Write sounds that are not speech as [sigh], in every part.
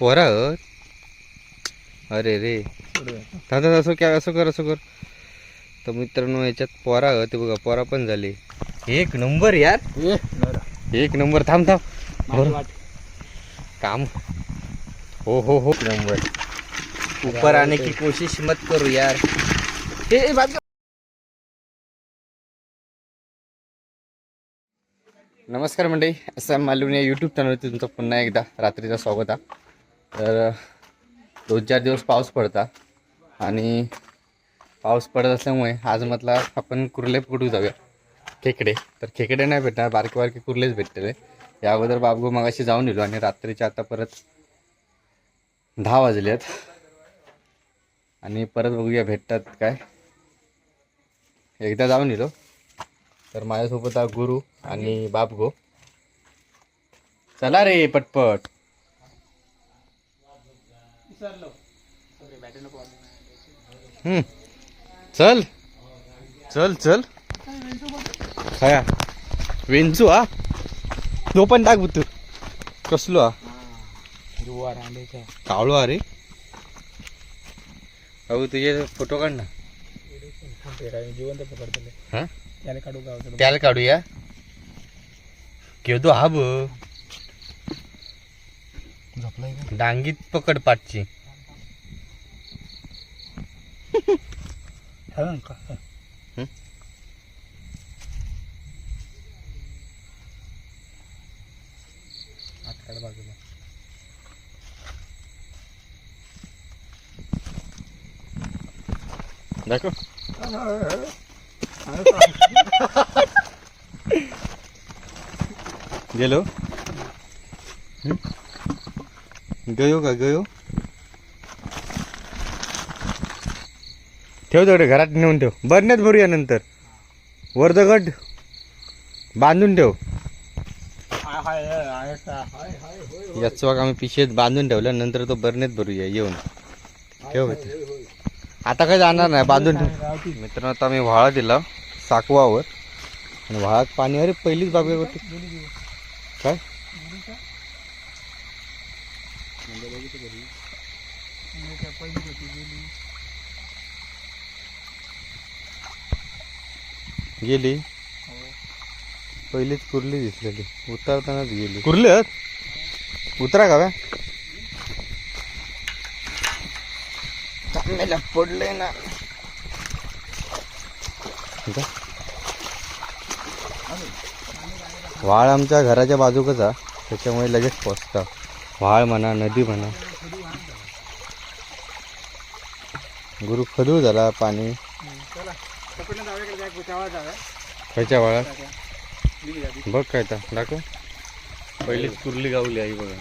पोरा आहेत. अरे रे. थांब, असं काय असं कर असं कर. तर मित्रांनो याच्यात पोरा आहेत, ते बघा पोरा पण झाले. एक नंबर यार. एक नंबर. थांब थांब. बरं. काम. हो हो हो. नंबर. ऊपर आने की कोशिश मत करो यार. ए, ए, बात नमस्कार मंडळी असं मालून या यूट्यूब चॅनलवरती तुमचं पुन्हा एकदा रात्रीचं स्वागत आहे. तर दोन चार दिवस पाऊस पडता आणि पाऊस पडत असल्यामुळे आज म्हटला आपण कुर्ले पकडू जाऊया? खेकडे. तर खेकडे नाही भेटणार बारके बारके कुर्लेच भेटते या अगोदर बाबगो मगाशी जाऊन येलो आणि रात्रीच्या आता परत दहा वाजले आहेत आणि परत बघूया भेटतात काय. एकदा जाऊन येलो तर माझ्यासोबत हा गुरु आणि बाप गो चला रे पटपट. हम्म. चल. चल चल. खाया. वेंचू हा. तो पण टाक बुतू कसलो हा? कावळो अरे अहो तुझे फोटो काढ ना. जिवंत पकडतले हा? त्याला काढू गावचं त्याला काढूया. घेऊ हा ब झोपलाय का? डांगीत पकड पाटची हा का हं? हात काढ बाजूला दाखव गेलो हं? गयो का गयो ठेव तेवढे घरात नेऊन ठेव. बरण्यात भरूया नंतर. वर बांधून ठेव. याच आम्ही पिशेत बांधून ठेवलं नंतर तो बरण्यात भरूया येऊन. ठेव आता काय जाणार नाही बांधून ठेव. मित्रांनो आता आम्ही व्हाळा दिला साकवावर. आणि व्हाळात पाणी अरे पहिलीच बाबी होती काय? गेली. पहिलीच कुर्ली दिसलेली. उतरतानाच गेली. कुर्ली उतरा का बा? चांगल्याला पडलंय ना. व्हाळ आमच्या घराच्या बाजूकच आहे. त्याच्यामुळे लगेच पोचतं. व्हाळ म्हणा नदी म्हणा. गुरु खदू झाला पाणी. खायच्या वाळात? बघ काय तर दाखव. पहिलीच कुर्ली गावली आई बघा.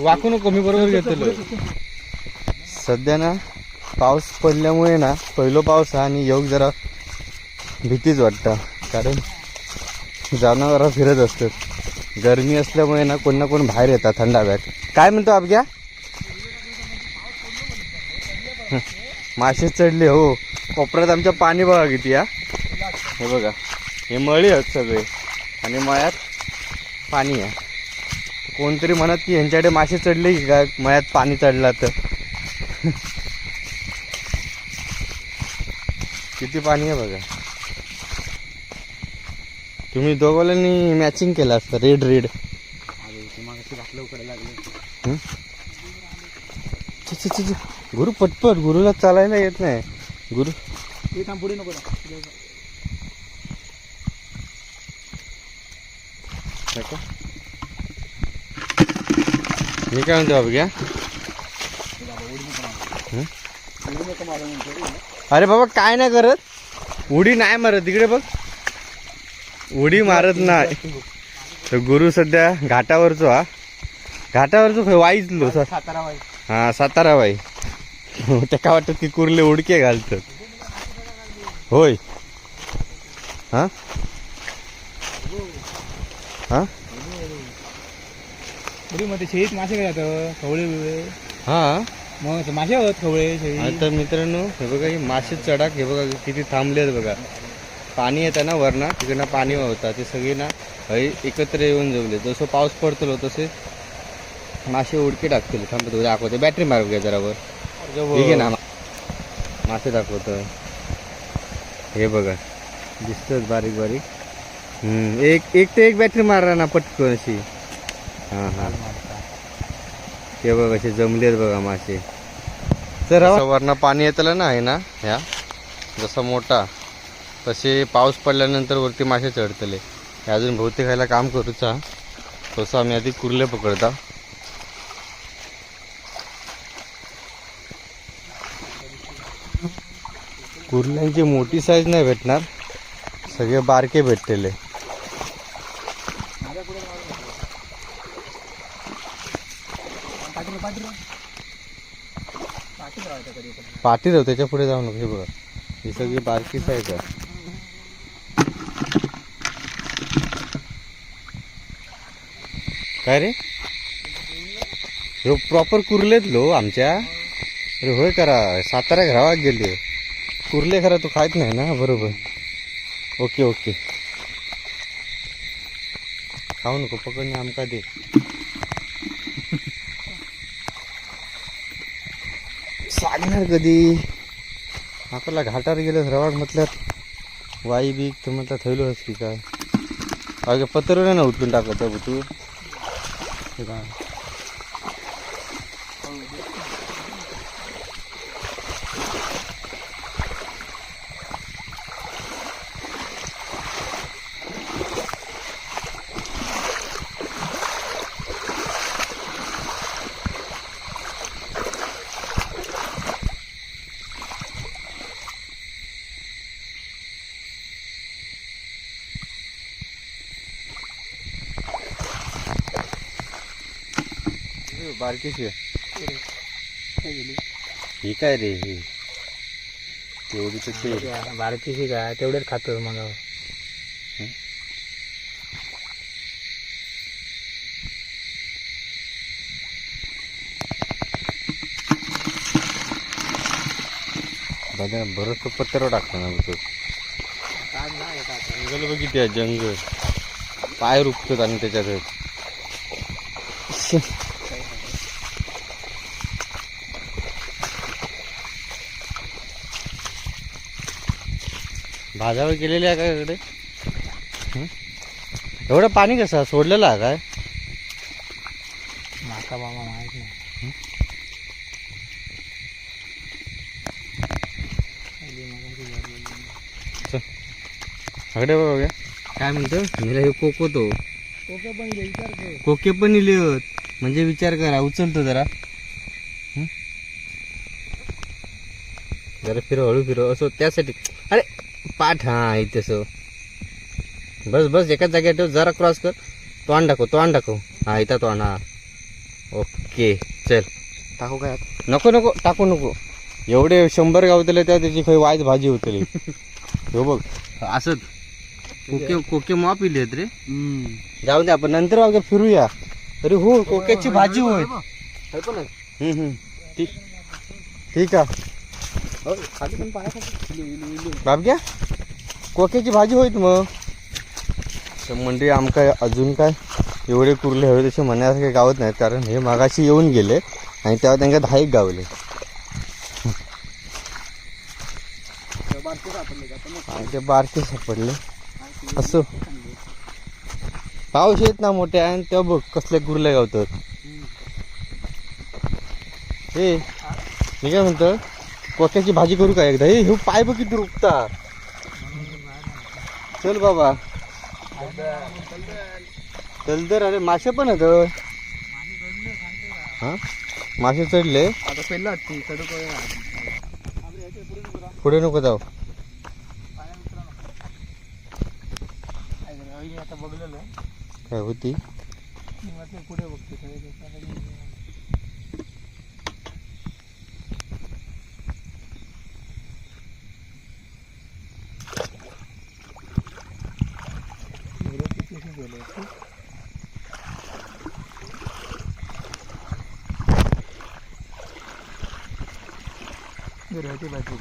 वाकू नको मी बरोबर घेतलो सध्या ना पाऊस पडल्यामुळे ना पहिलो पाऊस हा आणि योग जरा भीतीच वाटतं. कारण जनावरं फिरत असतात. गरमी असल्यामुळे ना कोण ना कोण बाहेर येतात थंड हव्यात काय म्हणतो अबग्या? हं, मासे चढले हो. कोपऱ्यात आमच्या पाणी बघा किती हा. हे बघा. हे मळी आहेत सगळे. आणि मळ्यात पाणी आहे. कोणतरी म्हणत की यांच्याकडे मासे चढले की काय? मळ्यात पाणी चढला तर. किती पाणी आहे बघा. तुम्ही दोघांनी मॅचिंग केलं असतं. रेड रेड छी, छी, छी. गुरु पटपट गुरुला चालायला येत नाही. गुरु पुढे नको मी काय म्हणतो बाबा घ्या. अरे बाबा काय नाही करत. उडी नाही मारत तिकडे बघ. उडी मारत नाही. तर गुरु सध्या घाटावरचो हा. घाटावरचो वाईचलो सर सातारा वाई. हा सातारा बाई [laughs] त्या वाटत की कुर्ले उडके घालतात. होय. हा? हा? मध्ये शेळीत मासे काय जातं? खवळे बिवळे. हा? मग ते मासे होत खवळे शेळी. आता मित्रांनो हे बघा हे मासे चढाक हे बघा किती थांबले आहेत बघा. पाणी येतं ना वरना तिकडनं पाणी होतं. ते सगळे ना एकत्र येऊन जेवले जसं पाऊस पडतलो तसे मासे उडके टाकतील. थांबत दाखवते. बॅटरी मारू घ्या जरावर ठीक आहे ना मासे दाखवतं. हे बघा दिसतच बारीक बारीक. हम्म, एक एक ते एक बॅटरी मारा ना पटकन अशी. हां हां. ते बघ असे जमलेत बघा मासे. तर वरनं पाणी येतलं ना आहे ना ह्या. जसा मोठा तसे पाऊस पडल्यानंतर वरती मासे चढतले. हे अजून बहुतेक खायला काम करूचा. तसं आम्ही आधी कुर्ले पकडता. कुर्ल्यांची मोठी साईज नाही भेटणार सगळे बारके भेटलेले. पाठी राहू त्याच्या पुढे जाऊ नको हे बघा. ही सगळी बारकी साईज आहे. काय रे? प्रॉपर कुर्लेत लो आमच्या. अरे होय करा सातारा घरावात गेली. कुर्ले खरा तू खायत नाही ना? बरोबर. Okay okay. खाऊ नको पकडणे आमका दे. सांगणार कधी? आपल्याला घाटावर गेलं रवाड म्हटल्यात वाई बीक तर म्हटलं थैलो की काय? अगे पत्र नाही ना उचलून टाकत आहे तू. हे काय? हे काय रे ही? एवढी तर ते. बारकीशी काय तेवढेच खातो मग. दादा बरंच पत्र टाकलं ना तू जंगल बघ किती आहे जंगल. पाय रुपतात आणि त्याच्यात. [laughs] भाजावर गेलेले आहे का इकडे? एवढं पाणी कसं? सोडलेलं आहे काय? माका बाबा माहीत नाही. अगडे बघा काय म्हणतो? हिला हे कोको तो. ओके पण विचार कर. कोके पण इले होत. म्हणजे विचार करा उचलतो जरा? जरा फिरव हळू फिरव. असं त्यासाठी. अरे! पाठ हा आहे तसं बस बस एकाच जागेवर ठेव जरा क्रॉस कर. तोंड दाखव तोंड दाखव. हा इथं तोंड हा. ओके चल. टाकू काय नको नको टाकू नको. एवढे शंभर गावतले तेव्हा त्याची काही वाईट भाजी होतली [laughs] हो बघ. असंच कोके कोके मॉप इले रे. जाऊ दे आपण नंतर वगैरे फिरूया. अरे हो कोक्याची भाजी होय. हम्म, हम्म. ठीक. ठीक आहे. खाली पण बाबग्या कोक्याची भाजी होईत मग. तर मंडळी आमका अजून काय? एवढे कुर्ले हवे तसे म्हणण्यासारखे गावत नाहीत कारण हे मागाशी येऊन गेले आणि तेव्हा त्यांना दहा एक गावले. आणि ते बारके सापडले. असो. पाऊस येत ना मोठ्या आणि तेव्हा बघ कसले कुर्ले गावतात. हे मी काय म्हणतो? कोक्याची भाजी करू का एकदा? हे हे पाय बघ किती रुपता. चल बाबा. चल तर अरे मासे पण आहेत हा? मासे चढले. पुढे नको जाऊ. काय होती? पुढे बघते रहती बाजू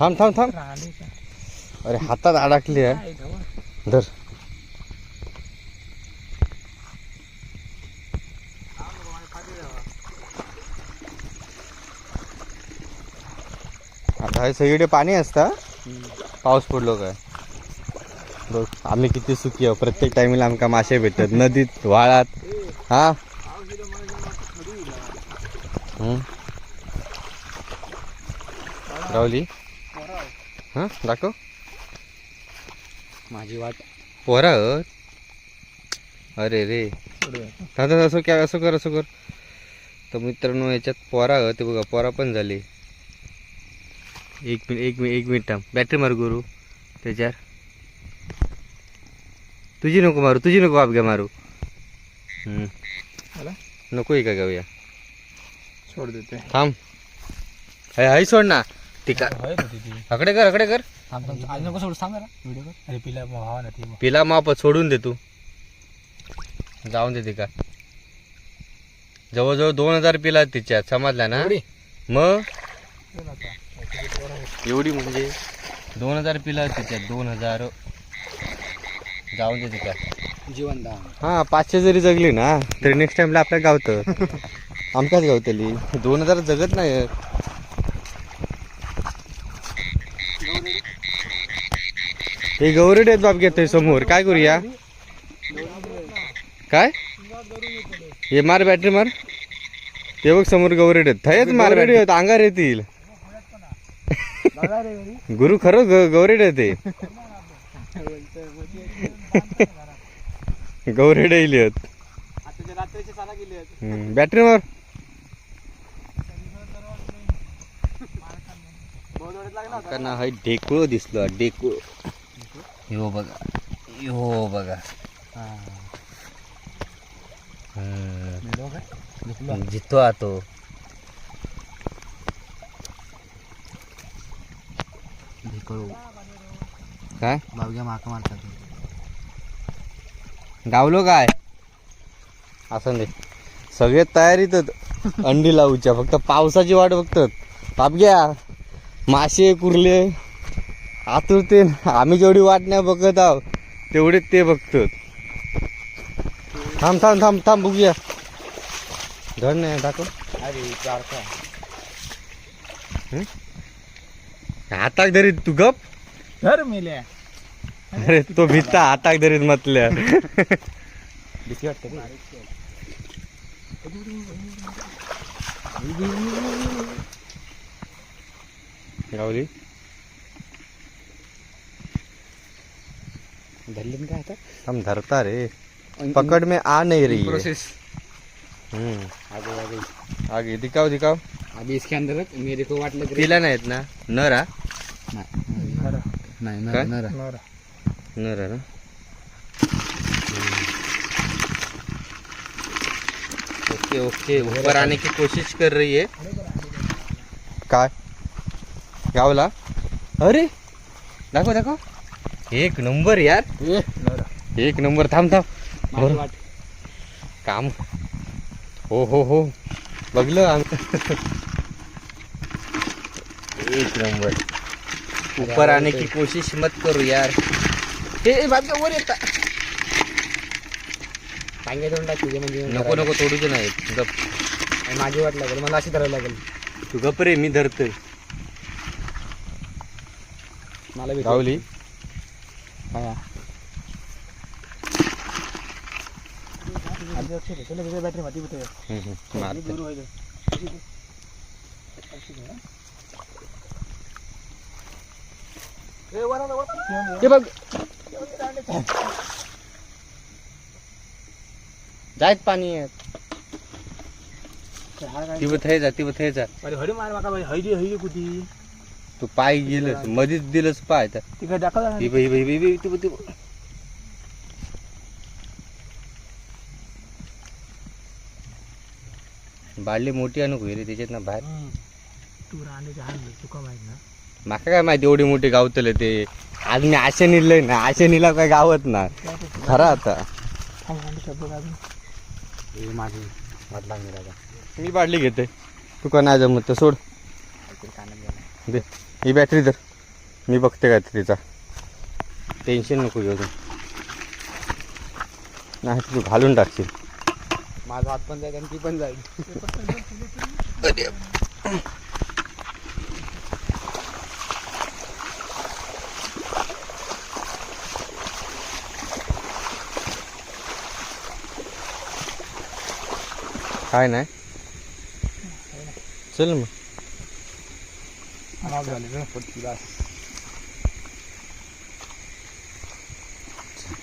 थांब थांब थांब. अरे हातात अडकली आहे. धर. आता हे सगळीकडे पाणी असता पाऊस पडलो काय आम्ही किती सुखी आहो प्रत्येक टायमिला आमका मासे भेटतात. नदीत व्हाळात हा? आहे. हा? दाखव. माझी वाट. पोरा? अरे रे. दादा असं काय असं कर असं कर. तर मित्रांनो याच्यात पोरा ते बघा पोरा पण झाली. एक मिनिट एक मिनिट एक मिनिट बॅटरी मारू गुरु. त्याच्यावर. तुझी नको मारू तुझी नको आपघ्या मारू। नको का गाऊया। सोड देते। थांब। हाय हाय सोड ना। ती का कर अकडे कर। थांब थांब आज नको सोड सांग जरा. व्हिडिओ कर. अरे पिला भावा ना ती. पिला माप सोडून दे तू. जाऊन दे ती का जवळजवळ दोन हजार पिला तिच्यात समजला ना? मग. एवढी म्हणजे दोन हजार पिला तिच्यात दोन हजार जाऊन दे तिका जीवन दान हा पाचशे जरी जगली ना तरी नेक्स्ट टाइमला आपल्या गावतं. [laughs] आमच्याच गावतली दोन हजार जगत नाही हे गौरड आहेत बाप घेतोय समोर. काय करूया? काय? हे मार बॅटरी मार. हे बघ समोर गौरड आहेत. थयच मार बॅटरी आहेत. अंगार येतील. गुरु खरं ग- गौरेड आहे ते. [laughs] [laughs] गौरेड येईल आहेत. आता ते रात्रीचे चाला गेले आहेत. बॅटरी मार बहुत वेळेत लागला होता. काका हा ढेकुळ दिसलो ढेकुळ यो बघा यो बघा? जितो आतो. भिकळू. काय? बावग्या माका मारतात. गावलो काय? असं नाही. सगळे तयारीतच अंडी लावूच्या फक्त पावसाची वाट बघतात. बापग्या मासे कुर्ले आतुरते आम्ही जेवढी वाट नाही बघत आहोत तेवढे ते बघतात. थांब थांब थांब थांब बघूया. धड नाही दाखव. अरे हाताक धरीत तू गप. धर मेल्या. अरे तो भित्ता हाताक धरीत म्हटल्या. भीती वाटते. गावली धरली काय आता? हम धरता रे. पकड में आ नहीं रही है. प्रोसेस हम्म. आगे आगे. आगे दिखाओ दिखाओ. अभी इसके अंदर मेरे को वाटलं तिला नाहीत ना? नरा? नाही काय? नरा. नरा ना? Okay okay. ऊपर आने की कोशिश कर रही है काय? गावला? अरे! दाखव दाखव. एक नंबर यार. एक नंबर. थांब थांब. काम. हो हो हो. बघलं आम्ही. एक नंबर. ऊपर आने की कोशिश मत करो यार. ए बाबा वर येता सांगे दोन टाक तुझे म्हणजे. नको नको तोडूचे नाही गप. आणि माझी वाट लागेल मला अशी धरायला लागेल. तू गप रे मी धरतोय. मला भीती गावली हा. बॅटरी मध्ये होते हे बघ. जायत पाणी आहे ती बथाय जा ती बथाय जा. अरे हरी मार माका हैरी हैरी कुठे तू पाय गेलंस मध्येच दिलंस पाय तर. ती दाखव ती ती. बाडली मोठी आणू रे त्याच्यात ना बाहेर तू राहण्याचे हाणले तुका माहीत ना. माका काय माहिती एवढी मोठी गावतले ते? आज मी आशे निलय ना आशे निला काय गावत ना. खरा आता. माझी मी बाटली घेते. तू का नाही जमत तर सोड. दे. ही बॅटरी धर. मी बघते काय तिचा. टेन्शन नको घेऊ तू. नाही तू घालून टाकशील. माझा हात पण जाईल आणि ती पण जाईल. काय नाही. चल मग.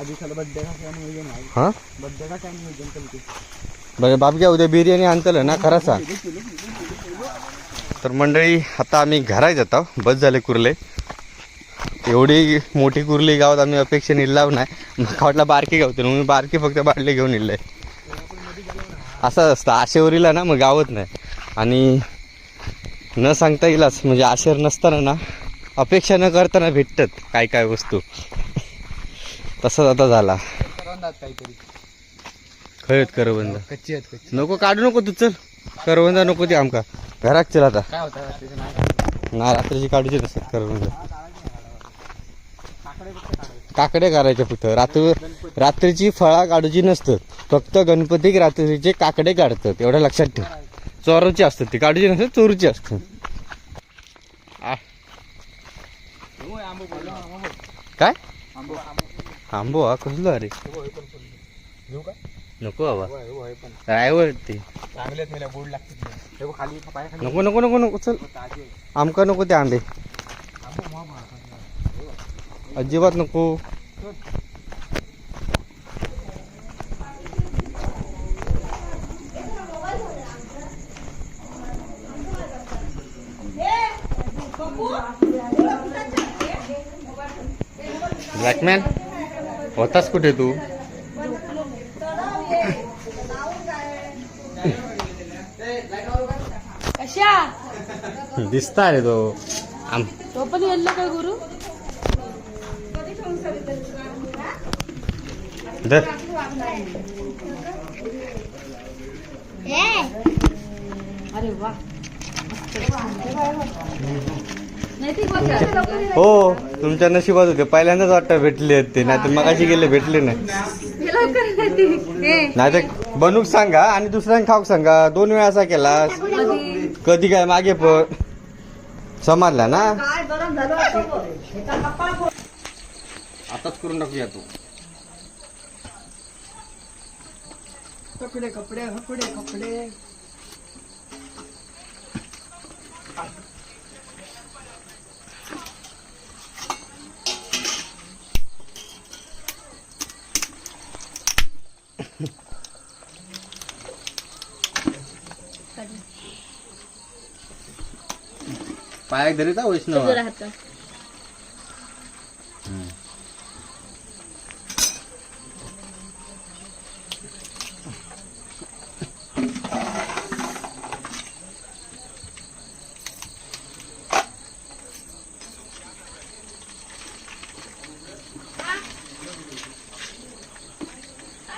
आधी खाली बड्डे का काय नियोजन आहे? हां? बड्डे का काय नियोजन केलं बरं बाबग्या उद्या बिर्याणी आणतलं ना खरा सांग. तर मंडळी आता आम्ही घरात जातो. बस झाले कुर्ले. एवढी मोठी कुर्ली गावात आम्ही अपेक्षा निलाव नाही. मला वाटलं बारकी गावते मी बारकी फक्त बाटले घेऊन इल्ले असं असतं. आशेवरीला ना मग गावत नाही. आणि न सांगता येईलच म्हणजे आशेवर नसताना ना अपेक्षा न करताना भेटतात काय काय वस्तू. तसंच आता झाला. करवंदात करवंद. कच्ची आहेत कच्ची नको काढू नको तू चल. करवंदा नको ते आमका. घरात चल आता. ना रात्रीची काढूची नसतात करवंद. काकडे करायचे फक्त रात्र रात्रीची फळा काढूची नसतात. फक्त गणपतीक रात्रीचे काकडे काढतात एवढं लक्षात ठेव. चोराची असतात ती काढूची नसतात चोरूची असतात. काय? आंबो हा कसलो अरे? नको बाबा. होय, ते. नको नको नको नको चल. आमका नको ते आंबे. अजिबात नको. ब्लॅकमॅन होतास कुठे तू कशा दिसता रे तो आम तो पण येल्लो काय गुरु धर अरे वा नैतिक वाचा हो तुमच्या नशिबात होते. पहिल्यांदाच वाटतं भेटले आहेत ते. नाही तर मगाशी गेले भेटले नाही. नाही तर बनूक सांगा आणि दुसऱ्यांना खाऊक सांगा. दोन वेळा असा केलास कधी कधी काय मागे पण समजला ना? आताच करून टाकूया तू. कपडे कपडे कपडे कपडे. पायाक धरीत हा वैष्णव जरा हात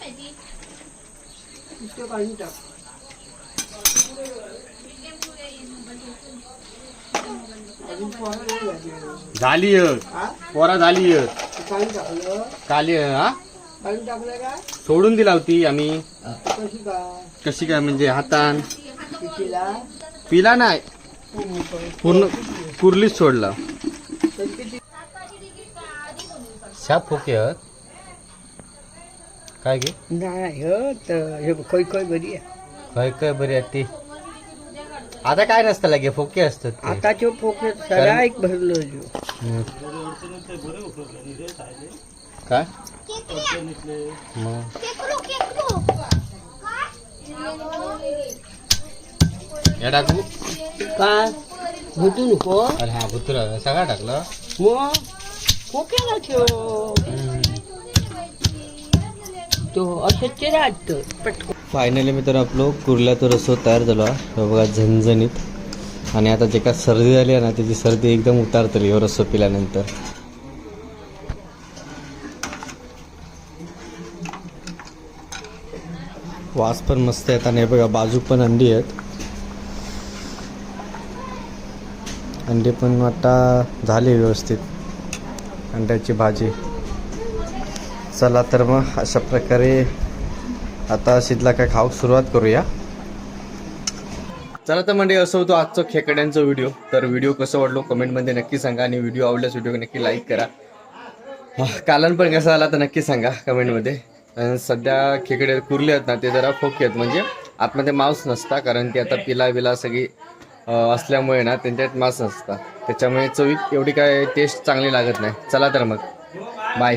झाली एक. पोरा झाली. काढून टाकलं. काली हा? सोडून दिला होती आम्ही. कशी काय म्हणजे हातान? पिला? नाही. पूर्ण कुर्लीच सोडला. शाप फोके आहेत काय घे नाही हो तर हे खै खै बरी आहे. काय काय बरी आहेत ती. आता काय नसतं लागे फोके असतात ते. आता तो पोके सगळा एक भरलो जो. हम्म. काय? मग. या टाकू? काय? भुतू नको. अरे हा भुत्रा सगळा टाकला. मग? ठेव. तो असंच राहतं पटकन. फायनली मित्र आपलं कुर्ल्याचा रसो तयार झालो हा. बघा झणझणीत. आणि आता जे काय सर्दी झाली आहे ना त्याची सर्दी एकदम उतारतली हो रस्सो पिल्यानंतर. वास पण मस्त आहेत आणि बघा बाजू पण अंडी आहेत. अंडी पण आता झाली व्यवस्थित. अंड्याची भाजी. चला तर मग अशा प्रकारे आता शीतला काय खाऊ सुरुवात करूया. चला तर म्हणजे असं होतं आजचं खेकड्यांचा व्हिडिओ तर व्हिडिओ कसं वाटलो कमेंटमध्ये नक्की सांगा आणि व्हिडिओ आवडल्यास व्हिडिओ नक्की लाईक करा. कालन पण कसा आला तर नक्की सांगा कमेंटमध्ये. सध्या खेकडे कुर्ले आहेत ना ते जरा खोके आहेत. म्हणजे आतमध्ये मांस नसता कारण की आता पिला बिला सगळी असल्यामुळे ना त्यांच्यात मांस नसता. त्याच्यामुळे चवी एवढी काय टेस्ट चांगली लागत नाही. चला तर मग. बाय